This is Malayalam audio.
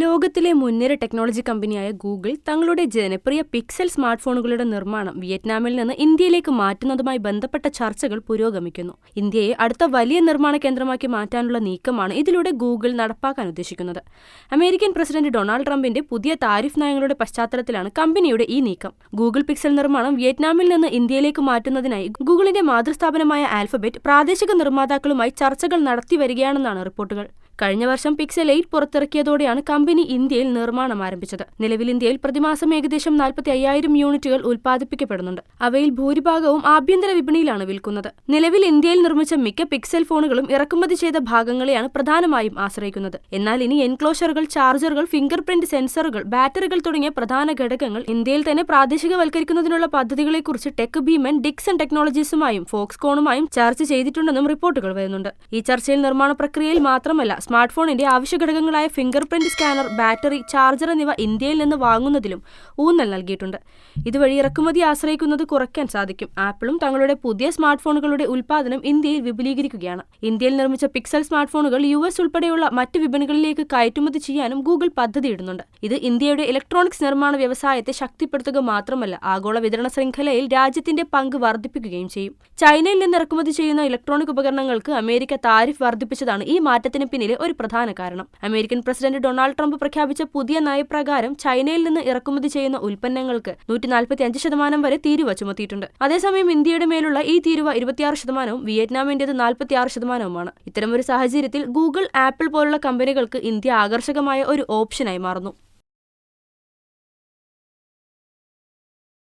ലോകത്തിലെ മുൻനിര ടെക്നോളജി കമ്പനിയായ ഗൂഗിൾ തങ്ങളുടെ ജനപ്രിയ പിക്സൽ സ്മാർട്ട് ഫോണുകളുടെ നിർമ്മാണം വിയറ്റ്നാമിൽ നിന്ന് ഇന്ത്യയിലേക്ക് മാറ്റുന്നതുമായി ബന്ധപ്പെട്ട ചർച്ചകൾ പുരോഗമിക്കുന്നു. ഇന്ത്യയെ അടുത്ത വലിയ നിർമ്മാണ കേന്ദ്രമാക്കി മാറ്റാനുള്ള നീക്കമാണ് ഇതിലൂടെ ഗൂഗിൾ നടപ്പാക്കാൻ ഉദ്ദേശിക്കുന്നത്. അമേരിക്കൻ പ്രസിഡന്റ് ഡൊണാൾഡ് ട്രംപിന്റെ പുതിയ താരിഫ് നയങ്ങളുടെ പശ്ചാത്തലത്തിലാണ് കമ്പനിയുടെ ഈ നീക്കം. ഗൂഗിൾ പിക്സൽ നിർമ്മാണം വിയറ്റ്നാമിൽ നിന്ന് ഇന്ത്യയിലേക്ക് മാറ്റുന്നതിനായി ഗൂഗിളിന്റെ മാതൃസ്ഥാപനമായ ആൽഫബെറ്റ് പ്രാദേശിക നിർമ്മാതാക്കളുമായി ചർച്ചകൾ നടത്തി വരികയാണെന്നാണ് റിപ്പോർട്ടുകൾ. കഴിഞ്ഞ വർഷം പിക്സൽ എയ്റ്റ് പുറത്തിറക്കിയതോടെയാണ് കമ്പനി ഇന്ത്യയിൽ നിർമ്മാണം ആരംഭിച്ചത്. നിലവിൽ ഇന്ത്യയിൽ പ്രതിമാസം ഏകദേശം നാൽപ്പത്തി അയ്യായിരം യൂണിറ്റുകൾ ഉൽപ്പാദിപ്പിക്കപ്പെടുന്നുണ്ട്. അവയിൽ ഭൂരിഭാഗവും ആഭ്യന്തര വിപണിയിലാണ് വിൽക്കുന്നത്. നിലവിൽ ഇന്ത്യയിൽ നിർമ്മിച്ച മിക്ക പിക്സൽ ഫോണുകളും ഇറക്കുമതി ചെയ്ത ഭാഗങ്ങളെയാണ് പ്രധാനമായും ആശ്രയിക്കുന്നത്. എന്നാൽ ഇനി എൻക്ലോഷറുകൾ ചാർജറുകൾ ഫിംഗർ പ്രിന്റ് സെൻസറുകൾ ബാറ്ററികൾ തുടങ്ങിയ പ്രധാന ഘടകങ്ങൾ ഇന്ത്യയിൽ തന്നെ പ്രാദേശികവൽക്കരിക്കുന്നതിനുള്ള പദ്ധതികളെക്കുറിച്ച് ടെക് ഭീമൻ ഡിക്സൺ ടെക്നോളജീസുമായും ഫോക്സ്കോണുമായും ചർച്ച ചെയ്തിട്ടുണ്ടെന്നും റിപ്പോർട്ടുകൾ വരുന്നുണ്ട്. ഈ ചർച്ചയിൽ നിർമ്മാണ പ്രക്രിയയിൽ മാത്രമല്ല സ്മാർട്ട് ഫോണിന്റെ ആവശ്യ ഘടകങ്ങളായ finger print scanner battery charger എന്നിവ ഇന്ത്യയിൽ നിന്ന് വാങ്ങുന്നതിലും ഊന്നൽ നൽകിയിട്ടുണ്ട്. ഇതുവഴി ഇറക്കുമതി ആശ്രയിക്കുന്നത് കുറയ്ക്കാൻ സാധിക്കും. ആപ്പിളും തങ്ങളുടെ പുതിയ സ്മാർട്ട് ഫോണുകളുടെ ഉൽപ്പാദനം ഇന്ത്യയിൽ വിപുലീകരിക്കുകയാണ്. ഇന്ത്യയിൽ നിർമ്മിച്ച പിക്സൽ സ്മാർട്ട് ഫോണുകൾ യു എസ് ഉൾപ്പെടെയുള്ള മറ്റ് വിപണികളിലേക്ക് കയറ്റുമതി ചെയ്യാനും ഗൂഗിൾ പദ്ധതിയിടുന്നുണ്ട് ഇത് ഇന്ത്യയുടെ ഇലക്ട്രോണിക്സ് നിർമ്മാണ വ്യവസായത്തെ ശക്തിപ്പെടുത്തുക മാത്രമല്ല ആഗോള വിതരണ ശൃംഖലയിൽ രാജ്യത്തിന്റെ പങ്ക് വർദ്ധിപ്പിക്കുകയും ചെയ്യും. ചൈനയിൽ നിന്ന് ഇറക്കുമതി ചെയ്യുന്ന ഇലക്ട്രോണിക് ഉപകരണങ്ങൾക്ക് അമേരിക്ക താരിഫ് വർദ്ധിപ്പിച്ചതാണ് ഈ മാറ്റത്തിന് പിന്നിലെ ഒരു പ്രധാന കാരണം. അമേരിക്കൻ പ്രസിഡന്റ് ഡൊണാൾഡ് ട്രംപ് പ്രഖ്യാപിച്ച പുതിയ നയപ്രകാരം ചൈനയിൽ നിന്ന് ഇറക്കുമതി ചെയ്യുന്ന ഉൽപ്പന്നങ്ങൾക്ക് നൂറ്റി നാൽപ്പത്തി അഞ്ച് ശതമാനം വരെ തീരുവ ചുമത്തിയിട്ടുണ്ട്. അതേസമയം ഇന്ത്യയുടെ മേലുള്ള ഈ തീരുവ ഇരുപത്തിയാറ് ശതമാനവും വിയറ്റ്നാമിന്റേത് നാൽപ്പത്തിയാറ് ശതമാനവുമാണ്. ഇത്തരമൊരു സാഹചര്യത്തിൽ ഗൂഗിൾ ആപ്പിൾ പോലുള്ള കമ്പനികൾക്ക് ഇന്ത്യ ആകർഷകമായ ഒരു ഓപ്ഷനായി മാറുന്നു.